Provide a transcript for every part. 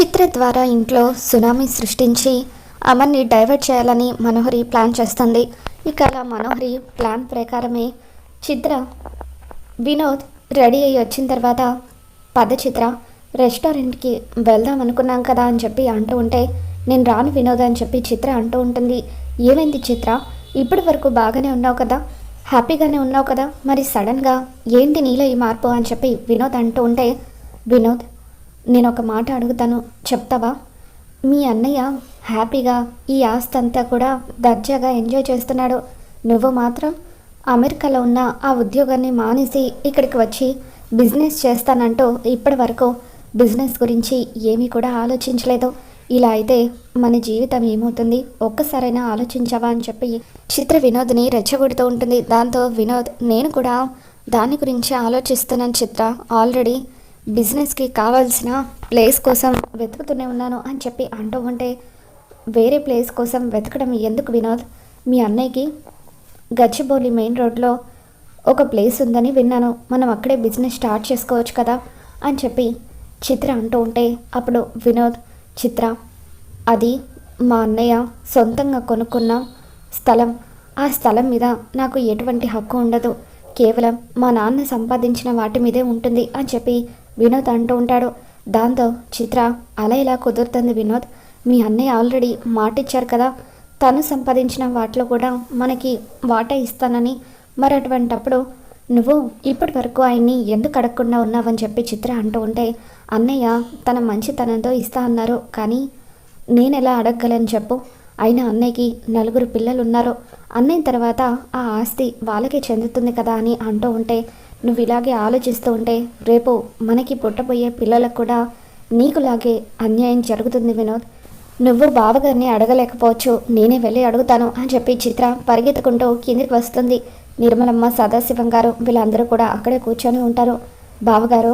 చిత్ర ద్వారా ఇంట్లో సునామీ సృష్టించి అమర్ని డైవర్ట్ చేయాలని మనోహరి ప్లాన్ చేస్తుంది. ఇక అలా మనోహరి ప్లాన్ ప్రకారమే చిత్ర వినోద్ రెడీ అయ్యి వచ్చిన తర్వాత పద చిత్ర రెస్టారెంట్కి వెళ్దాం అనుకున్నాం కదా అని చెప్పి అంటూ ఉంటే నేను రాను వినోద్ అని చెప్పి చిత్ర అంటూ ఉంటుంది. ఏమైంది చిత్ర? ఇప్పటి వరకు బాగానే ఉన్నావు కదా? హ్యాపీగానే ఉన్నావు కదా? మరి సడన్గా ఏంటి నీలో ఈ మార్పు అని చెప్పి వినోద్ అంటూ ఉంటే వినోద్ నేను ఒక మాట అడుగుతాను. చెప్తావా? మీ అన్నయ్య హ్యాపీగా ఈ ఆస్తి అంతా కూడా దర్జాగా ఎంజాయ్ చేస్తున్నాడు. నువ్వు మాత్రం అమెరికాలో ఉన్న ఆ ఉద్యోగాన్ని మానేసి ఇక్కడికి వచ్చి బిజినెస్ చేస్తానంటూ ఇప్పటి వరకు బిజినెస్ గురించి ఏమీ కూడా ఆలోచించలేదు. ఇలా అయితే మన జీవితం ఏమవుతుంది? ఒక్కసారైనా ఆలోచించావా అని చెప్పి చిత్ర వినోద్ని రెచ్చగొడుతూ ఉంటుంది. దాంతో వినోద్ నేను కూడా దాని గురించి ఆలోచిస్తున్నాను చిత్ర. ఆల్రెడీ బిజినెస్కి కావాల్సిన ప్లేస్ కోసం వెతుకుతూనే ఉన్నాను అని చెప్పి అంటూ ఉంటే వేరే ప్లేస్ కోసం వెతకడం ఎందుకు వినోద్? మీ అన్నయ్యకి గచ్చిబౌలి మెయిన్ రోడ్లో ఒక ప్లేస్ ఉందని విన్నాను. మనం అక్కడే బిజినెస్ స్టార్ట్ చేసుకోవచ్చు కదా? అని చెప్పి చిత్ర అంటూ ఉంటే అప్పుడు వినోద్ చిత్ర అది మా అన్నయ్య సొంతంగా కొనుక్కున్న స్థలం. ఆ స్థలం మీద నాకు ఎటువంటి హక్కు ఉండదు. కేవలం మా నాన్న సంపాదించిన వాటి మీదే ఉంటుంది అని చెప్పి వినోద్ అంటూ ఉంటాడు. దాంతో చిత్ర అలా ఇలా కుదురుతుంది వినోద్. మీ అన్నయ్య ఆల్రెడీ మాట ఇచ్చారు కదా. తను సంపాదించిన వాటిలో కూడా మనకి వాటా ఇస్తానని. మరి అటువంటప్పుడు నువ్వు ఇప్పటి వరకు ఆయన్ని ఎందుకు అడగకుండా ఉన్నావని చెప్పి చిత్ర అంటూ ఉంటే అన్నయ్య తన మంచితనంతో ఇస్తా అన్నారు. కానీ నేను ఎలా అడగగలను చెప్పు. అయినా అన్నయ్యకి నలుగురు పిల్లలు ఉన్నారు అన్నయ్య తర్వాత ఆ ఆస్తి వాళ్ళకే చెందుతుంది కదా అని అంటూ ఉంటే నువ్వు ఇలాగే ఆలోచిస్తూ ఉంటే రేపు మనకి పుట్టబోయే పిల్లలకు కూడా నీకులాగే అన్యాయం జరుగుతుంది వినోద్. నువ్వు బావగారిని అడగలేకపోవచ్చు నేనే వెళ్ళి అడుగుతాను అని చెప్పి చిత్ర పరిగెత్తుకుంటూ కిందికి వస్తుంది. నిర్మలమ్మ సదాశివం గారు వీళ్ళందరూ కూడా అక్కడే కూర్చొని ఉంటారు. బావగారు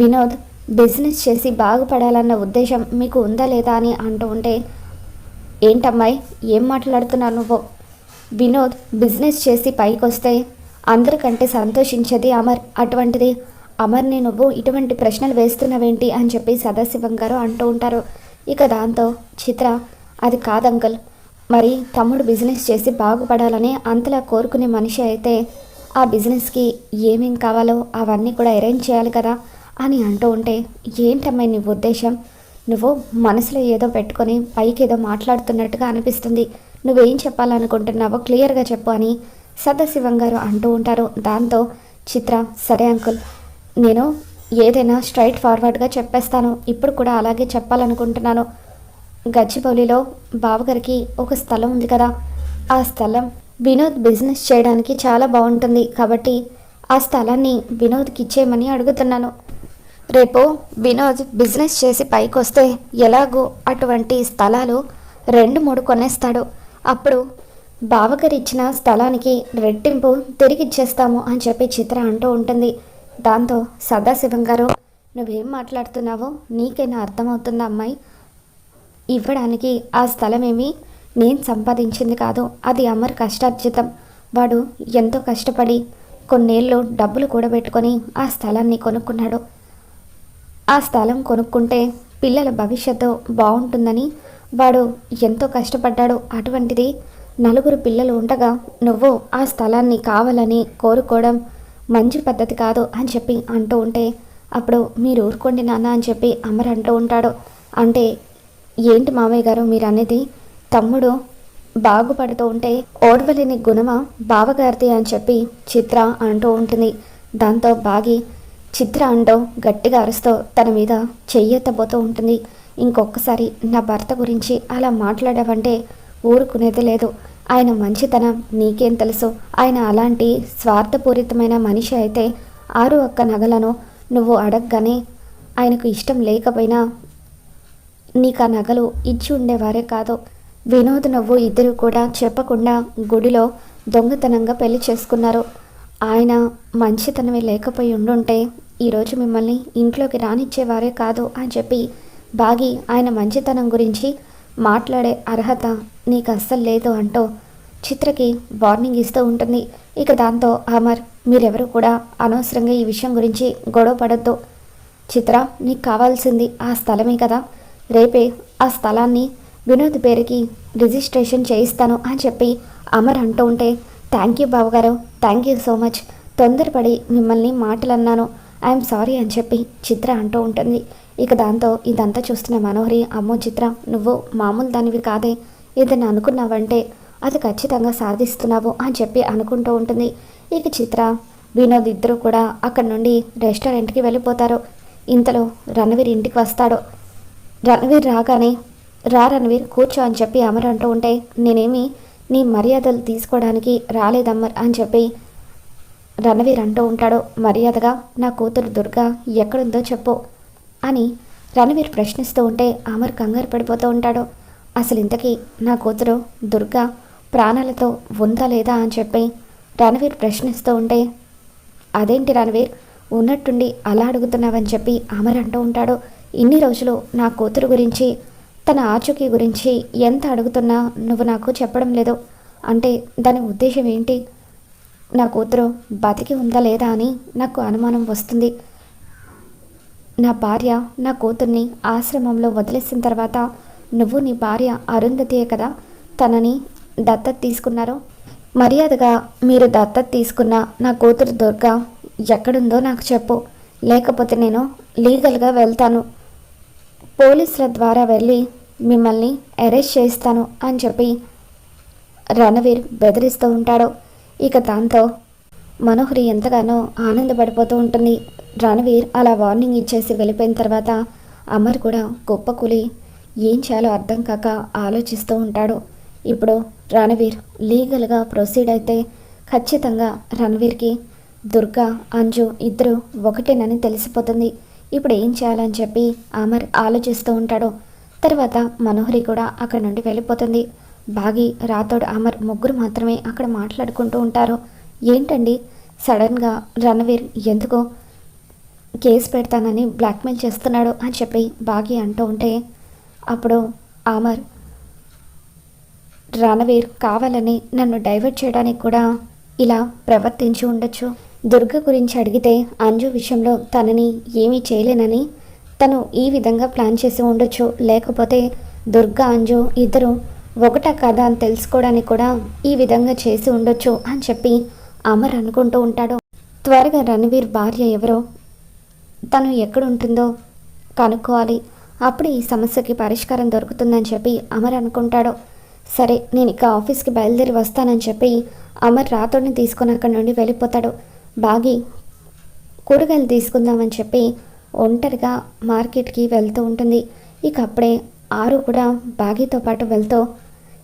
వినోద్ బిజినెస్ చేసి బాగుపడాలన్న ఉద్దేశం మీకు ఉందా లేదా అని అంటూ ఉంటే ఏంటమ్మాయి ఏం మాట్లాడుతున్నావు నువ్వు? వినోద్ బిజినెస్ చేసి పైకి వస్తే అందరికంటే సంతోషించేది అమర్. అటువంటిది అమర్ని నువ్వు ఇటువంటి ప్రశ్నలు వేస్తున్నావేంటి? అని చెప్పి సదాశివం గారు అంటూ ఉంటారు. ఇక దాంతో చిత్ర అది కాదు అంకుల్. మరి తమ్ముడు బిజినెస్ చేసి బాగుపడాలని అంతలా కోరుకునే మనిషి అయితే ఆ బిజినెస్కి ఏమేం కావాలో అవన్నీ కూడా అరేంజ్ చేయాలి కదా అని అంటూ ఉంటే ఏంటమ్మా నీ ఉద్దేశం? నువ్వు మనసులో ఏదో పెట్టుకొని పైకి ఏదో మాట్లాడుతున్నట్టుగా అనిపిస్తుంది. నువ్వేం చెప్పాలనుకుంటున్నావో క్లియర్గా చెప్పు అని సదాశివం గారు అంటూ ఉంటారు. దాంతో చిత్ర సరే అంకుల్ నేను ఏదైనా స్ట్రైట్ ఫార్వర్డ్గా చెప్పేస్తాను. ఇప్పుడు కూడా అలాగే చెప్పాలనుకుంటున్నాను. గచ్చిబౌలిలో బావగారికి ఒక స్థలం ఉంది కదా. ఆ స్థలం వినోద్ బిజినెస్ చేయడానికి చాలా బాగుంటుంది. కాబట్టి ఆ స్థలాన్ని వినోద్కి ఇచ్చేయమని అడుగుతున్నాను. రేపు వినోద్ బిజినెస్ చేసి పైకి వస్తే ఎలాగో అటువంటి స్థలాలు రెండు మూడు కొనేస్తాడు. అప్పుడు బావగారిచ్చిన స్థలానికి రెట్టింపు తిరిగి ఇచ్చేస్తాము అని చెప్పి చిత్ర అంటూ ఉంటుంది. దాంతో సదాశివం గారు నువ్వేం మాట్లాడుతున్నావో నీకైనా అర్థమవుతుందా అమ్మాయి? ఇవ్వడానికి ఆ స్థలమేమి నేను సంపాదించింది కాదు. అది అమర్ కష్టార్జితం. వాడు ఎంతో కష్టపడి కొన్నేళ్ళు డబ్బులు కూడబెట్టుకొని ఆ స్థలాన్ని కొనుక్కున్నాడు. ఆ స్థలం కొనుక్కుంటే పిల్లల భవిష్యత్తు బాగుంటుందని వాడు ఎంతో కష్టపడ్డాడు. అటువంటిది నలుగురు పిల్లలు ఉండగా నువ్వు ఆ స్థలాన్ని కావాలని కోరుకోవడం మంచి పద్ధతి కాదు అని చెప్పి అంటూ ఉంటే అప్పుడు మీరు ఊరుకోండి నాన్న అని చెప్పి అమర్ అంటూ ఉంటాడు. అంటే ఏంటి మామయ్య గారు మీరు అనేది తమ్ముడు బాగుపడుతూ ఉంటే ఓర్వలేని గుణమా బావగారిది అని చెప్పి చిత్ర అంటూ ఉంటుంది. దాంతో బాగి చిత్ర అంటూ గట్టిగా అరుస్తూ తన మీద చెయ్యెత్తబోతూ ఉంటుంది. ఇంకొకసారి నా భర్త గురించి అలా మాట్లాడావంటే ఊరుకునేది లేదు. ఆయన మంచితనం నీకేం తెలుసు? ఆయన అలాంటి స్వార్థపూరితమైన మనిషి అయితే ఆరు ఒక్క నగలను నువ్వు అడగగానే. ఆయనకు ఇష్టం లేకపోయినా నీకు ఆ నగలు ఇచ్చి ఉండేవారే కాదు. వినోద్ నువ్వు ఇద్దరు కూడా చెప్పకుండా గుడిలో దొంగతనంగా పెళ్ళి చేసుకున్నారు. ఆయన మంచితనమే లేకపోయి ఉండుంటే ఈరోజు మిమ్మల్ని ఇంట్లోకి రానిచ్చేవారే కాదు అని చెప్పి బాగి ఆయన మంచితనం గురించి మాట్లాడే అర్హత నీకు అస్సలు లేదు అంటూ చిత్రకి వార్నింగ్ ఇస్తూ ఉంటుంది. ఇక దాంతో అమర్ మీరెవరు కూడా అనవసరంగా ఈ విషయం గురించి గొడవ పడద్దు. చిత్ర నీకు కావాల్సింది ఆ స్థలమే కదా. రేపే ఆ స్థలాన్ని వినోద్ పేరుకి రిజిస్ట్రేషన్ చేయిస్తాను అని చెప్పి అమర్ అంటూ ఉంటే థ్యాంక్ యూ బావగారు థ్యాంక్ యూ సో మచ్. తొందరపడి మిమ్మల్ని మాటలు అన్నాను ఐఎమ్ సారీ అని చెప్పి చిత్ర అంటూ ఉంటుంది. ఇక దాంతో ఇదంతా చూస్తున్న మనోహరి అమ్మో చిత్ర నువ్వు మామూలు దానివి కాదే. ఏదైనా అనుకున్నావంటే అది ఖచ్చితంగా సాధిస్తున్నావు అని చెప్పి అనుకుంటూ ఉంటుంది. ఇక చిత్ర వినోద్ ఇద్దరు కూడా అక్కడి నుండి రెస్టారెంట్కి వెళ్ళిపోతారు. ఇంతలో రణవీర్ ఇంటికి వస్తాడు. రణవీర్ రాగానే రా రణవీర్ కూర్చో అని చెప్పి అమర్ అంటూ ఉంటే నేనేమి నీ మర్యాదలు తీసుకోవడానికి రాలేదమ్మర్ అని చెప్పి రణవీర్ అంటూ ఉంటాడో మర్యాదగా నా కూతురు దుర్గా ఎక్కడుందో చెప్పు అని రణవీర్ ప్రశ్నిస్తూ ఉంటే అమర్ కంగారు పడిపోతూ ఉంటాడు. అసలు ఇంతకీ నా కూతురు దుర్గా ప్రాణాలతో ఉందా లేదా అని చెప్పి రణవీర్ ప్రశ్నిస్తూ ఉంటే అదేంటి రణవీర్ ఉన్నట్టుండి అలా అడుగుతున్నావని చెప్పి అమర్ అంటూ ఉంటాడు. ఇన్ని రోజులు నా కూతురు గురించి తన ఆచూకీ గురించి ఎంత అడుగుతున్నా నువ్వు నాకు చెప్పడం లేదు. అంటే దాని ఉద్దేశం ఏంటి? నా కూతురు బతికి ఉందా లేదా అని నాకు అనుమానం వస్తుంది. నా భార్య నా కూతుర్ని ఆశ్రమంలో వదిలేసిన తర్వాత నువ్వు నీ భార్య అరుంధతియే కదా? తనని దత్తత తీసుకున్నారు? మర్యాదగా మీరు దత్తత తీసుకున్న నా కూతురు దుర్గ ఎక్కడుందో నాకు చెప్పు. లేకపోతే నేను లీగల్గా వెళ్తాను. పోలీసుల ద్వారా వెళ్ళి మిమ్మల్ని అరెస్ట్ చేస్తాను అని చెప్పి రణవీర్ బెదిరిస్తూ ఉంటాడు. ఇక దాంతో మనోహరి ఎంతగానో ఆనందపడిపోతూ ఉంటుంది. రణవీర్ అలా వార్నింగ్ ఇచ్చేసి వెళ్ళిపోయిన తర్వాత అమర్ కూడా గొప్ప కూలి. ఏం చేయాలో అర్థం కాక ఆలోచిస్తూ ఉంటాడు. ఇప్పుడు రణవీర్ లీగల్గా ప్రొసీడ్ అయితే ఖచ్చితంగా రణవీర్కి దుర్గా అంజు ఇద్దరు ఒకటేనని తెలిసిపోతుంది. ఇప్పుడు ఏం చేయాలని చెప్పి అమర్ ఆలోచిస్తూ ఉంటాడు. తర్వాత మనోహరి కూడా అక్కడ నుండి వెళ్ళిపోతుంది. బాగి రాథోడ్ అమర్ ముగ్గురు మాత్రమే అక్కడ మాట్లాడుకుంటూ ఉంటారు. ఏంటండి? సడన్గా రణవీర్ ఎందుకో కేసు పెడతానని బ్లాక్మెయిల్ చేస్తున్నాడు అని చెప్పి బాగి అంటూ ఉంటే అప్పుడు అమర్ రణవీర్ కావాలని నన్ను డైవర్ట్ చేయడానికి కూడా ఇలా ప్రవర్తించి ఉండొచ్చు. దుర్గ గురించి అడిగితే అంజు విషయంలో తనని ఏమీ చేయలేనని తను ఈ విధంగా ప్లాన్ చేసి ఉండొచ్చు. లేకపోతే దుర్గా అంజు ఇద్దరు ఒకటా కాదా అని తెలుసుకోవడానికి కూడా ఈ విధంగా చేసి ఉండొచ్చు అని చెప్పి అమర్ అనుకుంటూ ఉంటాడు. త్వరగా రణవీర్ భార్య ఎవరో తను ఎక్కడుంటుందో కనుక్కోవాలి. అప్పుడు ఈ సమస్యకి పరిష్కారం దొరుకుతుందని చెప్పి అమర్ అనుకుంటాడు. సరే నేను ఇక ఆఫీస్కి బయలుదేరి వస్తానని చెప్పి అమర్ రాతోడిని తీసుకుని అక్కడి నుండి వెళ్ళిపోతాడు. బాగి కూరగాయలు తీసుకుందామని చెప్పి ఒంటరిగా మార్కెట్కి వెళ్తూ ఉంటుంది. ఇక అప్పుడే ఆరు కూడా బాగీతో పాటు వెళ్తూ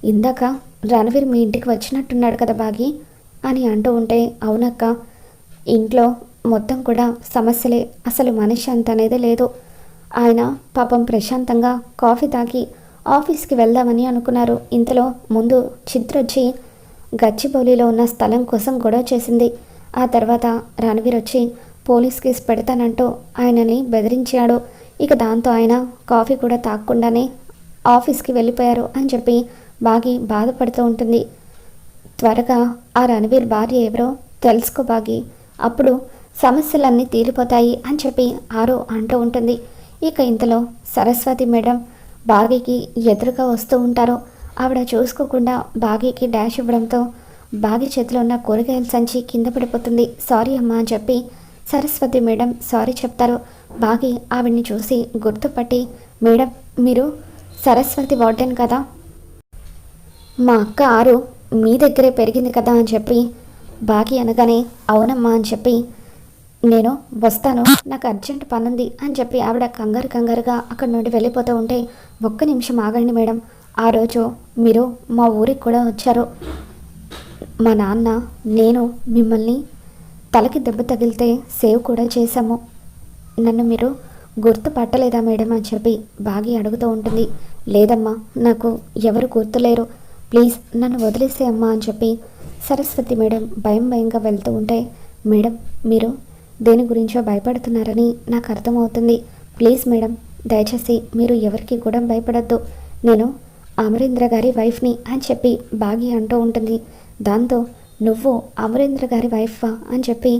ఇందాక రణవీర్ మీ ఇంటికి వచ్చినట్టున్నాడు కదా బాగి అని అంటూ ఉంటే అవునక్క. ఇంట్లో మొత్తం కూడా సమస్యలే. అసలు మనశ్శాంతి అనేది లేదు. ఆయన పాపం ప్రశాంతంగా కాఫీ తాగి ఆఫీస్కి వెళ్దామని అనుకున్నారు. ఇంతలో ముందు చిత్ర వచ్చి గచ్చిబౌలిలో ఉన్న స్థలం కోసం గొడవ చేసింది. ఆ తర్వాత రణవీర్ వచ్చి పోలీస్ కేసు పెడతానంటూ ఆయనని బెదిరించాడు. ఇక దాంతో ఆయన కాఫీ కూడా తాగకుండానే ఆఫీస్కి వెళ్ళిపోయారు అని చెప్పి బాగి బాధపడుతూ ఉంటుంది. త్వరగా ఆ రణవీర్ భార్య ఎవరో తెలుసుకో బాగి. అప్పుడు సమస్యలన్నీ తీరిపోతాయి అని చెప్పి ఆరో అంటూ ఉంటుంది. ఇక ఇంతలో సరస్వతి మేడం బాగీకి ఎదురుగా వస్తూ ఉంటారు. ఆవిడ చూసుకోకుండా బాగీకి డాష్ ఇవ్వడంతో బాగి చేతిలో ఉన్న కూరగాయల సంచి కింద పడిపోతుంది. సారీ అమ్మా అని చెప్పి సరస్వతి మేడం సారీ చెప్తారు. బాగి ఆవిడ్ని చూసి గుర్తుపట్టి మేడం మీరు సరస్వతి వార్డెన్ కదా? మా అక్క ఆరు మీ దగ్గరే పెరిగింది కదా అని చెప్పి బాగి అనగానే అవునమ్మా అని చెప్పి నేను వస్తాను నాకు అర్జెంట్ పనుంది అని చెప్పి ఆవిడ కంగారు కంగారుగా అక్కడి నుండి వెళ్ళిపోతూ ఉంటే ఒక్క నిమిషం ఆగండి మేడం. ఆ రోజు మీరు మా ఊరికి కూడా వచ్చారు. మా నాన్న నేను మిమ్మల్ని తలకి దెబ్బ తగిలితే సేవ్ కూడా చేశాము. నన్ను మీరు గుర్తుపట్టలేదా మేడం అని చెప్పి బాగి అడుగుతూ ఉంటుంది. లేదమ్మా నాకు ఎవరు గుర్తులేరు. ప్లీజ్ నన్ను వదిలేసే అమ్మా అని చెప్పి సరస్వతి మేడం భయం భయంగా వెళ్తూ ఉంటే మేడం మీరు దేని గురించో భయపడుతున్నారని నాకు అర్థమవుతుంది. ప్లీజ్ మేడం దయచేసి మీరు ఎవరికి కూడా భయపడద్దు. నేను అమరేంద్ర గారి వైఫ్ని అని చెప్పి బాగి అంటూ ఉంటుంది. దాంతో నువ్వు అమరేంద్ర గారి వైఫ్వా? అని చెప్పి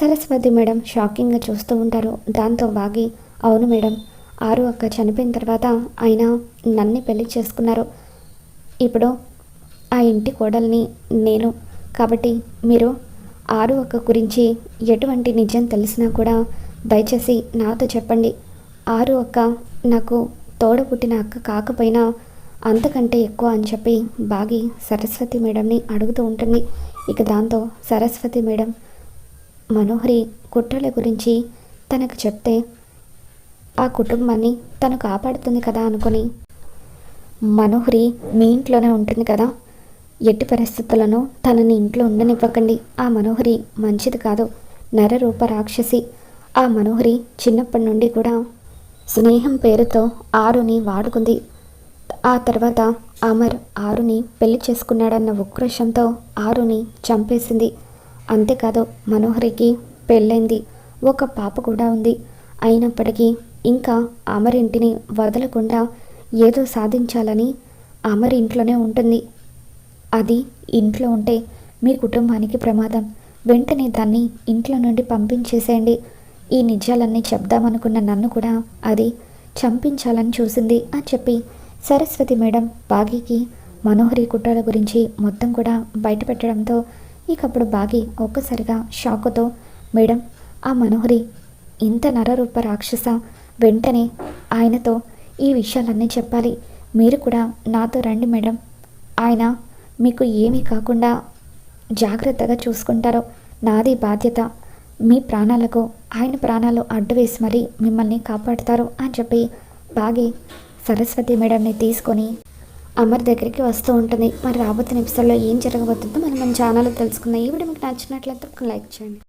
సరస్వతి మేడం షాకింగ్గా చూస్తూ ఉంటారు. దాంతో బాగి అవును మేడం ఆరు అక్క చనిపోయిన తర్వాత ఆయన నన్ను పెళ్ళి చేసుకున్నారు. ఇప్పుడు ఆ ఇంటి కోడల్ని నేను. కాబట్టి మీరు ఆరు అక్క గురించి ఎటువంటి నిజం తెలిసినా కూడా దయచేసి నాతో చెప్పండి. ఆరు అక్క నాకు తోడ పుట్టిన అక్క కాకపోయినా అంతకంటే ఎక్కువ అని చెప్పి బాగి సరస్వతి మేడంని అడుగుతూ ఉంటుంది. ఇక దాంతో సరస్వతి మేడం మనోహరి కుట్రల గురించి తనకు చెప్తే ఆ కుటుంబాన్ని తను కాపాడుతుంది కదా అనుకుని మనోహరి మీ ఇంట్లోనే ఉంటుంది కదా? ఎట్టి పరిస్థితులను తనని ఇంట్లో ఉండనివ్వకండి. ఆ మనోహరి మంచిది కాదు. నరరూప రాక్షసి. ఆ మనోహరి చిన్నప్పటి నుండి కూడా స్నేహం పేరుతో ఆరుని వాడుకుంది. ఆ తర్వాత అమర్ ఆరుని పెళ్ళి చేసుకున్నాడన్న ఉక్రోషంతో ఆరుని చంపేసింది. అంతేకాదు మనోహరికి పెళ్ళైంది. ఒక పాప కూడా ఉంది. అయినప్పటికీ ఇంకా అమర్ ఇంటిని వదలకుండా ఏదో సాధించాలని అమర్ ఇంట్లోనే ఉంటుంది. అది ఇంట్లో ఉంటే మీ కుటుంబానికి ప్రమాదం. వెంటనే దాన్ని ఇంట్లో నుండి పంపించేసేయండి. ఈ నిజాలన్నీ చెప్దామనుకున్న నన్ను కూడా అది చంపించాలని చూసింది అని చెప్పి సరస్వతి మేడం బాగీకి మనోహరి కుట్రల గురించి మొత్తం కూడా బయటపెట్టడంతో ఇకప్పుడు బాగి ఒక్కసారిగా షాకుతో మేడం ఆ మనోహరి ఇంత నరరూప రాక్షస. వెంటనే ఆయనతో ఈ విషయాలన్నీ చెప్పాలి. మీరు కూడా నాతో రండి మేడం. ఆయన మీకు ఏమీ కాకుండా జాగ్రత్తగా చూసుకుంటారో నాది బాధ్యత. మీ ప్రాణాలకు ఆయన ప్రాణాలు అడ్డు వేసి మరీ మిమ్మల్ని కాపాడుతారు అని చెప్పి బాగి సరస్వతి మేడంని తీసుకొని అమర్ దగ్గరికి వస్తూ ఉంటుంది. మరి రాబోతున్న ఎపిసోడ్లో ఏం జరగబోతుందో మనం మన ఛానల్లో తెలుసుకుందాం. ఈ వీడియో మీకు నచ్చినట్లయితే ఒక లైక్ చేయండి.